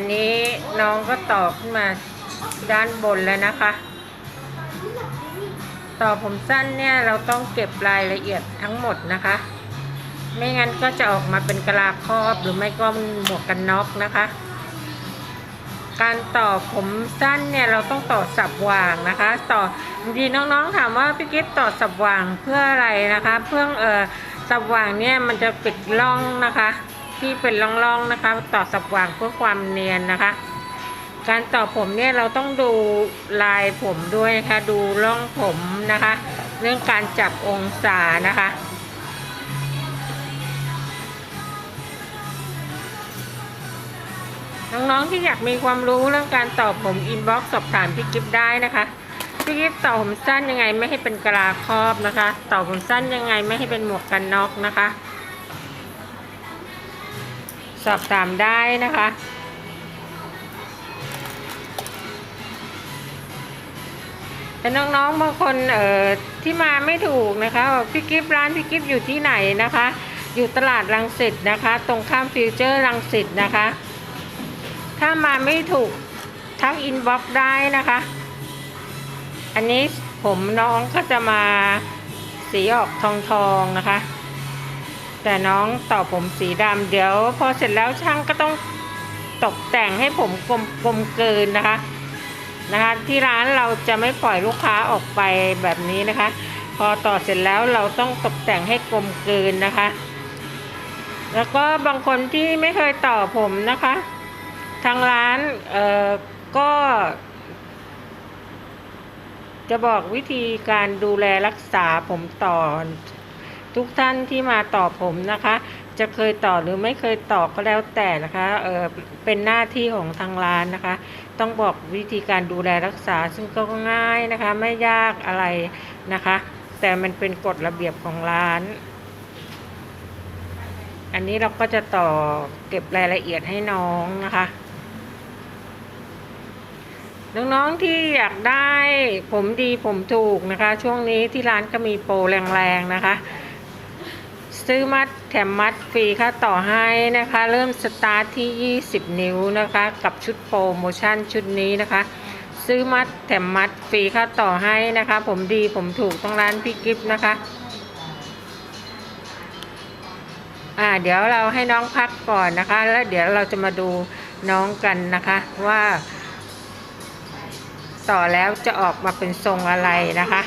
อันนี้น้องก็ต่อขึ้นมาด้านบนแล้วนะคะ ต่อผมสั้นเนี่ยเราต้องเก็บรายละเอียดทั้งหมดนะคะ ไม่งั้นก็จะออกมาเป็นกะลาครอบหรือไม่ก็หมวกกันน็อกนะคะ การต่อผมสั้นเนี่ยเราต้องต่อสับหว่างนะคะ ต่อบางทีน้องๆถามว่าพี่กิ๊ฟต่อสับหว่างเพื่ออะไรนะคะ เพื่อเออสับหว่างเนี่ยมันจะปิดร่องนะคะ ที่เป็นร่องๆนะคะ ต่อสับหว่างเพื่อความเนียนนะคะ การต่อผมเนี่ยเราต้องดูลายผมด้วยนะคะดูร่องผมนะคะ เรื่องการจับองศานะคะน้องๆที่อยากมีความรู้เรื่องการต่อผมอินบ็อกซ์สอบถามพี่กิฟได้นะคะพี่กิฟต่อผมสั้นยังไงไม่ให้เป็นกะลาครอบนะคะต่อผมสั้นยังไงไม่ให้เป็นหมวกกันน็อกนะคะ สอบถามได้นะคะ แต่น้องๆบางคนเอ่อที่มาไม่ถูกนะคะพี่กิฟร้านพี่กิฟอยู่ที่ไหนนะคะ อยู่ตลาดรังสิตนะคะ ตรงข้ามฟิวเจอร์รังสิตนะคะ ถ้ามาไม่ถูกทักอินบ็อกซ์ได้นะคะ อันนี้ผมน้องก็จะมาสีออกทองทองๆนะคะ แต่น้องต่อผมสีดำเดี๋ยว พอเสร็จแล้วช่างก็ต้องตกแต่งให้ผมกลมกลมเกินนะคะนะคะ ที่ร้านเราจะไม่ปล่อยลูกค้าออกไปแบบนี้นะคะ พอต่อเสร็จแล้วเราต้องตกแต่งให้กลมเกินนะคะ แล้วก็บางคนที่ไม่เคยต่อผมนะคะ ทางร้านเอ่อก็ จะบอกวิธีการดูแลรักษาผมต่อ ทุกท่านที่มาต่อผมนะคะ จะเคยต่อหรือไม่เคยต่อก็แล้วแต่นะคะเออเป็นหน้าที่ของทางร้านนะคะ ต้องบอกวิธีการดูแลรักษาซึ่งก็ง่ายนะคะ ไม่ยากอะไรนะคะ แต่มันเป็นกฎระเบียบของร้าน อันนี้เราก็จะต่อเก็บรายละเอียดให้น้องนะคะน้องๆที่อยากได้ผมดีผมถูกนะคะ ช่วงนี้ที่ร้านก็มีโปรแรงๆนะคะ ซื้อมัดแถมมัดฟรีค่าต่อให้นะคะ เริ่มสตาร์ทที่ 20 นิ้วนะคะ กับชุดโปรโมชั่นชุดนี้นะคะ ซื้อมัดแถมมัดฟรีค่าต่อให้นะคะ ผมดีผมถูกต้องร้านพี่กิฟต์นะคะอ่าเดี๋ยวเราให้น้องพักก่อนนะคะ แล้วเดี๋ยวเราจะมาดูน้องกันนะคะว่า ต่อแล้วจะออกมาเป็นทรงอะไรนะคะ